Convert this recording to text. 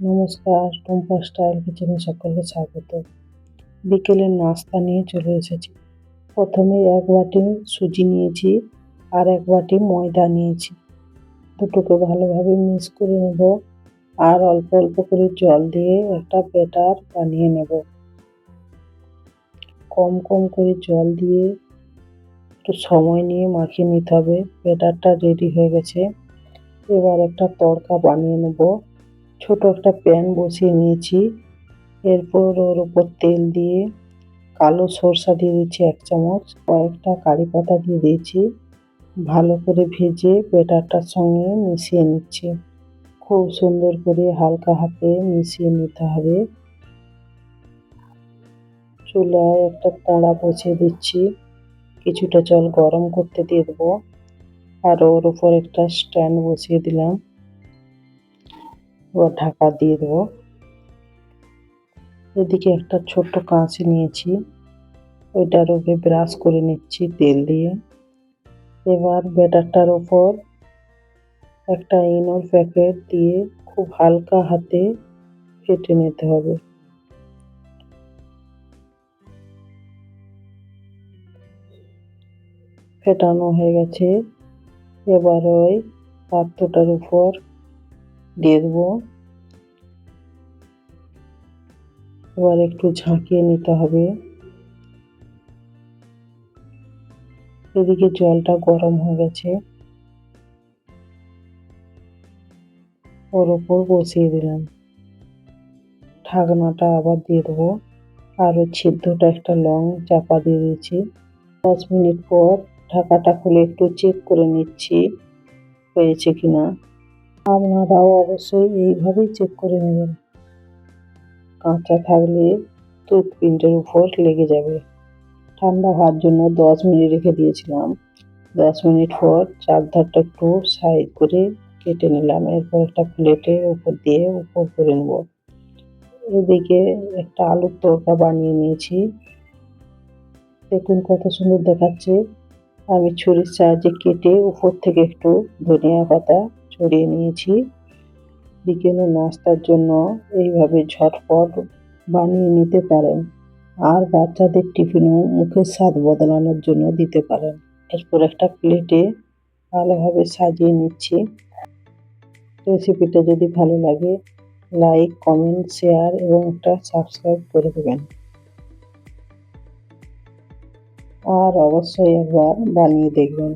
নমস্কার, টুম্পা স্টাইল কিচেনে সকলকে স্বাগত। বিকেলের নাস্তা নিয়ে চলে এসেছি। প্রথমে এক বাটি সুজি নিয়েছি আর এক বাটি ময়দা নিয়েছি। দুটোকে ভালোভাবে মিক্স করে নেব আর অল্প অল্প করে জল দিয়ে একটা ব্যাটার বানিয়ে নেব। কম কম করে জল দিয়ে একটু সময় নিয়ে মাখিয়ে নিতে হবে। ব্যাটারটা রেডি হয়ে গেছে। এবার একটা তড়কা বানিয়ে নেব। ছোট একটা প্যান বসিয়ে নিয়েছি। এরপর ওর উপর তেল দিয়ে কালো সরষা দিয়ে দিচ্ছি এক চামচ, কয়েকটা কারি পাতা দিয়ে দিয়েছি। ভালো করে ভেজে ব্যাটারটার সঙ্গে মিশিয়ে নিচ্ছি। খুব সুন্দর করে হালকা হাতে মিশিয়ে নিতে হবে। চুলায় একটা কড়া বসিয়ে দিচ্ছি। কিছুটা জল গরম করতে দিয়ে দেবো। আর ওর উপর একটা স্ট্যান্ড বসিয়ে দিলাম। এবার ঢাকা দিয়ে দেবো। এদিকে একটা ছোট্ট কাঁচি নিয়েছি। ওইটার উপরে ব্রাশ করে নিচ্ছি তেল দিয়ে। এবার ব্যাটারটার ওপর একটা ইনোর প্যাকেট দিয়ে খুব হালকা হাতে ফেটে নিতে হবে। ফেটানো হয়ে গেছে। এবার ওই পাত্রটার উপর দিয়ে দেবো। এবার একটু ঝাঁকিয়ে নিতে হবে। এদিকে জলটা গরম হয়ে গেছে। ওর ওপর বসিয়ে দিলাম। ঢাকনাটা আবার দিয়ে দেবো। আর ওই ছিদ্রটা একটা লং চাপা দিয়ে দিয়েছি। পাঁচ মিনিট পর ঢাকাটা খুলে একটু চেক করে নিচ্ছি হয়েছে কিনা। আপনারাও অবশ্যই এইভাবেই চেক করে নেবেন। কাঁচা থাকলে টুথপিনটার উপর লেগে যাবে। ঠান্ডা হওয়ার জন্য দশ মিনিট রেখে দিয়েছিলাম। দশ মিনিট পর চারধারটা একটু সাইড করে কেটে নিলাম। এরপর একটা প্লেটে উপর দিয়ে উপর করে নেব। এদিকে একটা আলুর তরকা বানিয়ে নিয়েছি। দেখুন কত সুন্দর দেখাচ্ছে। আমি ছুরির সাহায্যে কেটে উপর থেকে একটু ধনিয়া পাতা ছড়িয়ে নিয়েছি। বিকেলে নাস্তার জন্য এইভাবে ঝটপট বানিয়ে নিতে পারেন। আর বাচ্চাদের টিফিনেও মুখের স্বাদ বদলানোর জন্য দিতে পারেন। এরপর একটা প্লেটে ভালোভাবে সাজিয়ে নিচ্ছি। রেসিপিটা যদি ভালো লাগে, লাইক, কমেন্ট, শেয়ার এবং একটা সাবস্ক্রাইব করে দেবেন। আর অবশ্যই একবার বানিয়ে দেখবেন।